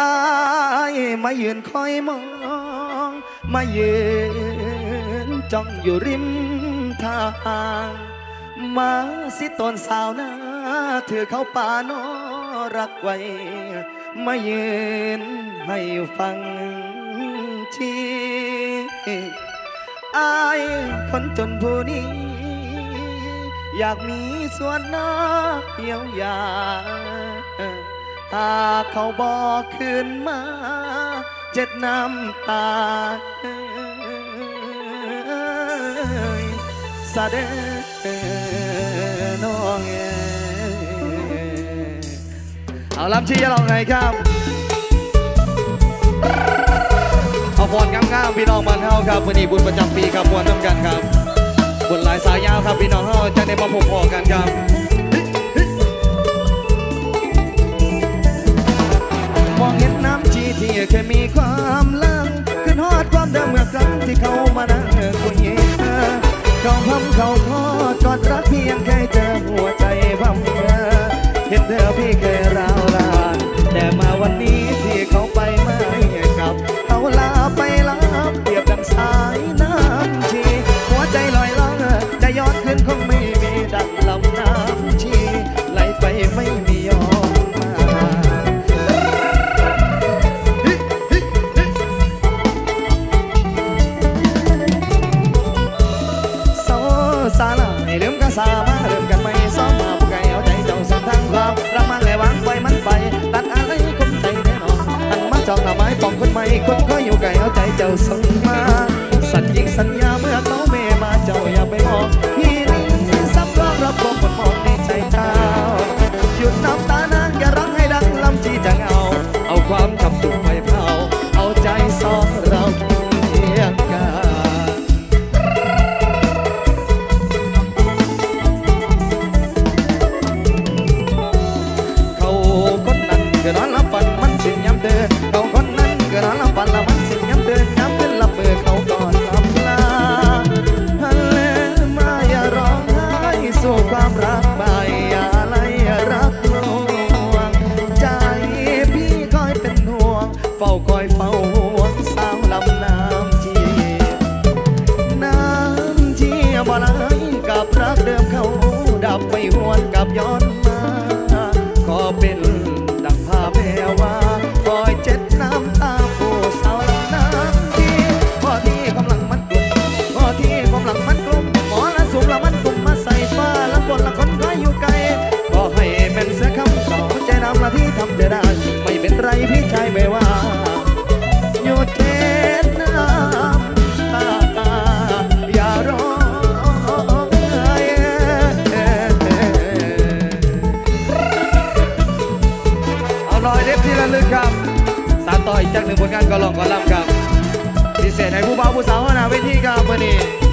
อายมายืนคอยมอง มายืนจ้องอยู่ริมทาง มาสิตนสาวนะเธอเขาป่านอรักไว้มายืนให้ฟังทีอายคนจนผู้นี้ อยากมีส่วนน้าเยียวยา ตาเขาบอกขึ้นมา เจ็ดน้ำตาสะเดน้องเอเอาลำชี้ลองไงครับ เอาฟอนง่ามๆพี่น้องมันเฮาครับวันนี้บุญประจำปีครับวนน้ำกันครับบุญหลายสายยาวครับพี่น้องเฮาจะได้มาพบพอกันครับ ที่เคยมีความลังขึ้นฮอดความเดิมเมื่อครั้งที่เขามานั่งคุยเธอเขาพัมเขาทอดกอดรักเพียงแค่เจอหัวใจ กับย้อน บ่าวผู้สาวหน้าเวทีครับวันนี้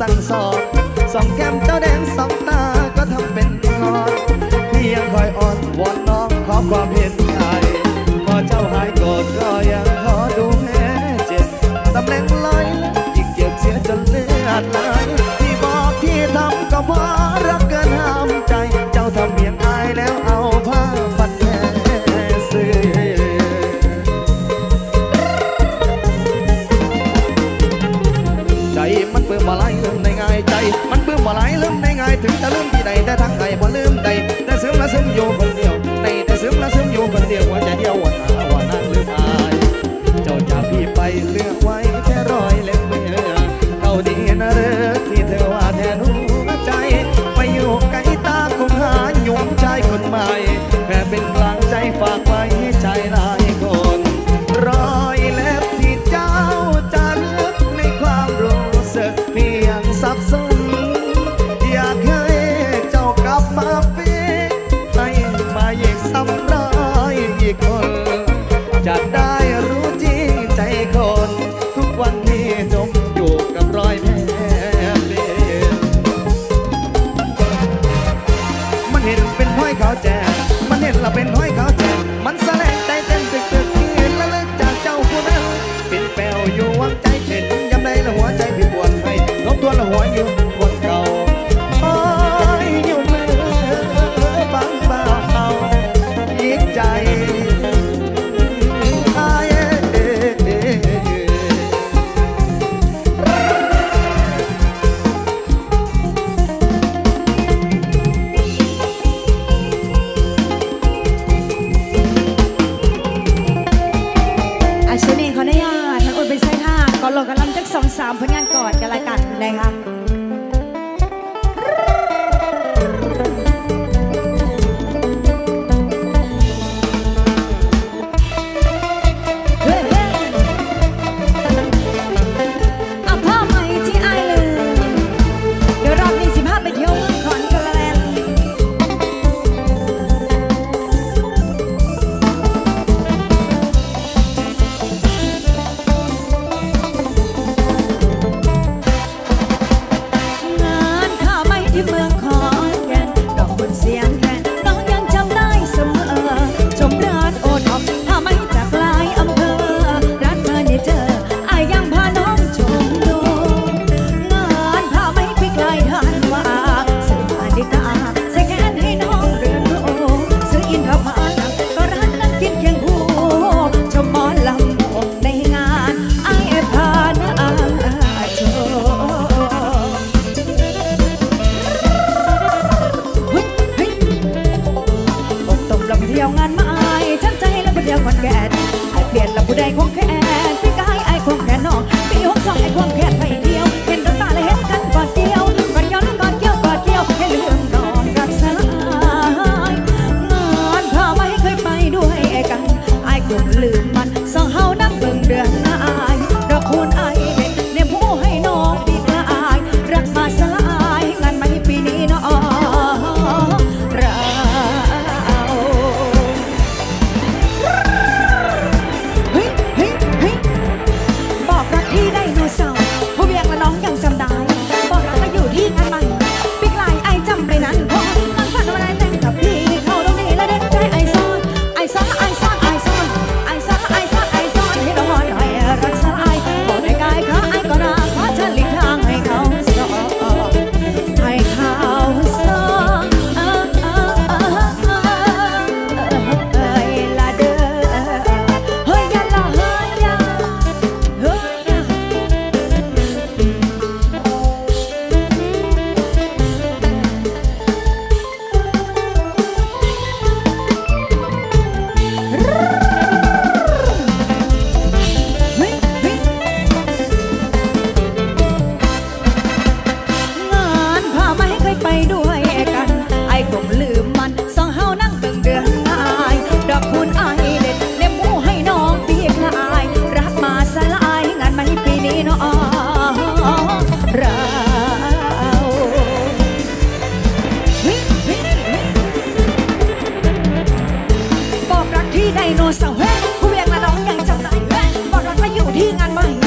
สั่งสอนสองแก้มเจ้าแดง เบื่อมาไล่ลืมในง่ายใจ มันเบื่อมาไล่ลืมในง่ายถึงจะลืมที่ใดแต่ทั้งไง Mesa. ามผลงานก่อนกันละกันนะคะ งานใหม่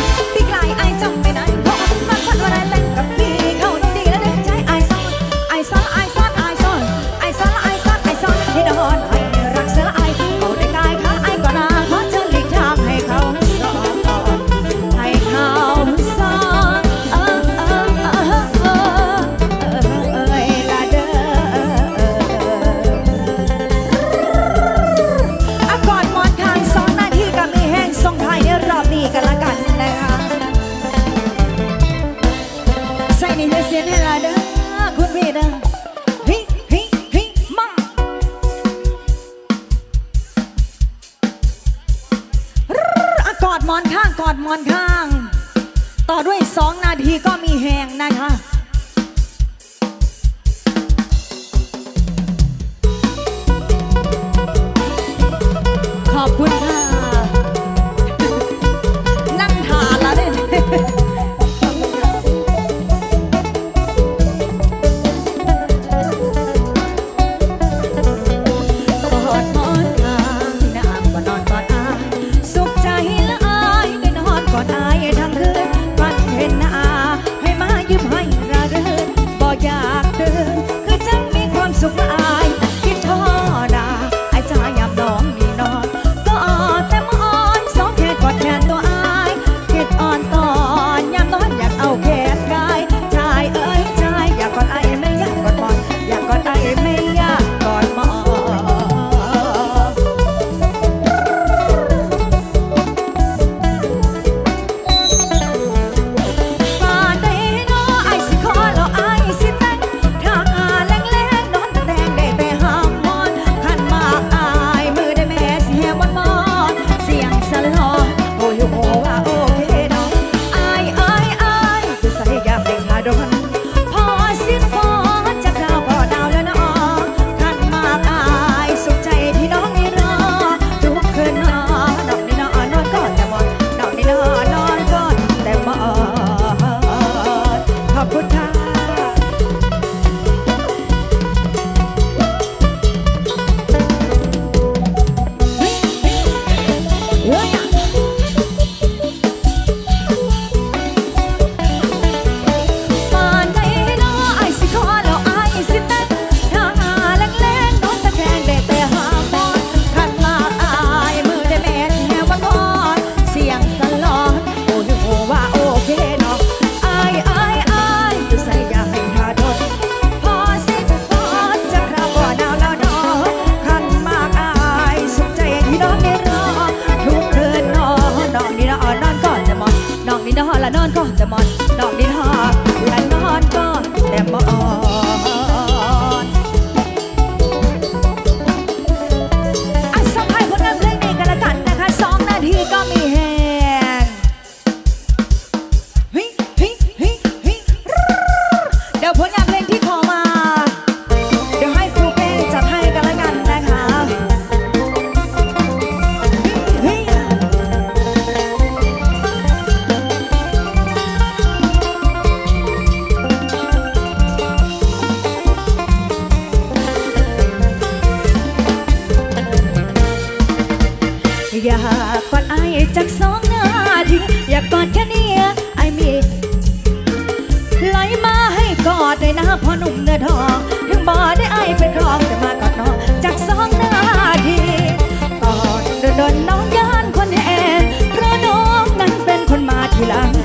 God, the money.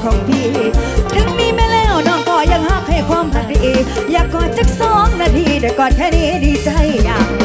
ของพี่ ถึงมีแม่แล้วน้องก็ยังหักให้ความพักดี อยากกอดจักสองนาทีแต่กอดแค่นี้ดีใจอย่าง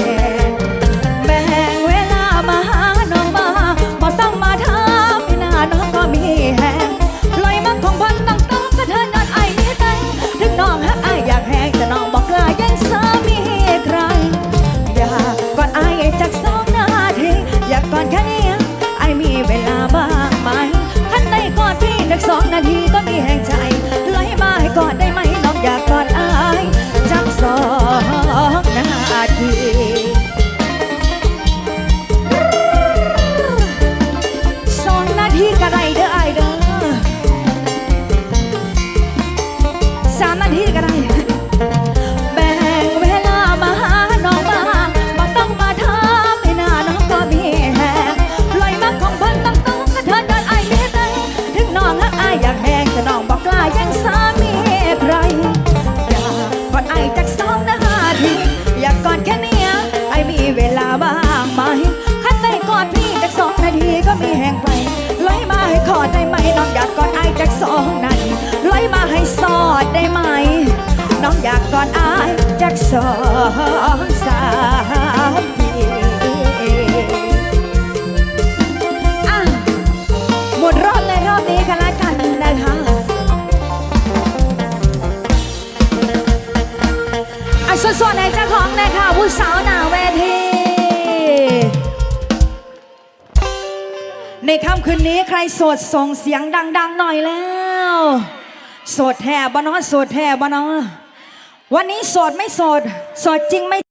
ายจากสองนั้นลอยมาให้สอดได้ไหม น้องอยากก่อนอายจากสอง โสดส่งเสียงดัง ๆ หน่อยแล้ว โสดแท้บ่เนอโสดแท้บ่เนอวันนี้โสดไม่โสด โสดจริงไม่